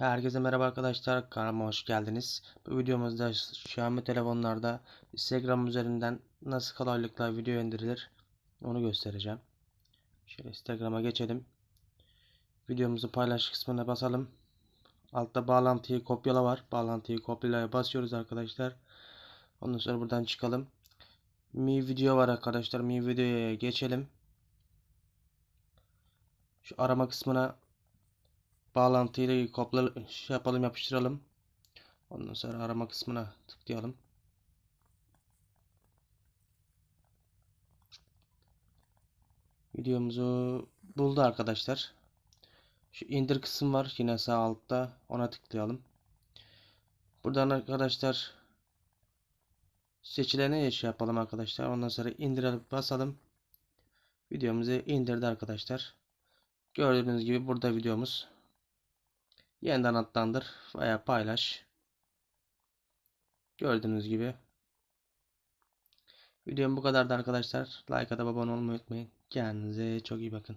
Herkese merhaba arkadaşlar. Kanalıma hoş geldiniz. Bu videomuzda Xiaomi telefonlarda Instagram üzerinden nasıl kolaylıkla video indirilir onu göstereceğim. Şöyle Instagram'a geçelim. Videomuzu paylaş kısmına basalım. Altta bağlantıyı kopyala var. Bağlantıyı kopyalaya basıyoruz arkadaşlar. Ondan sonra buradan çıkalım. Mi video var arkadaşlar. Mi videoya geçelim. Şu arama kısmına bağlantıyla kopla şey yapalım yapıştıralım. Ondan sonra arama kısmına tıklayalım. Videomuzu buldu arkadaşlar. Şu indir kısım var yine sağ altta ona tıklayalım. Buradan arkadaşlar seçilene şey yapalım arkadaşlar. Ondan sonra indirelim basalım. Videomuzu indirdi arkadaşlar. Gördüğünüz gibi burada videomuz. Yeniden adlandır veya paylaş. Gördüğünüz gibi. Videom bu kadardı arkadaşlar. Like atıp abone olmayı unutmayın. Kendinize çok iyi bakın.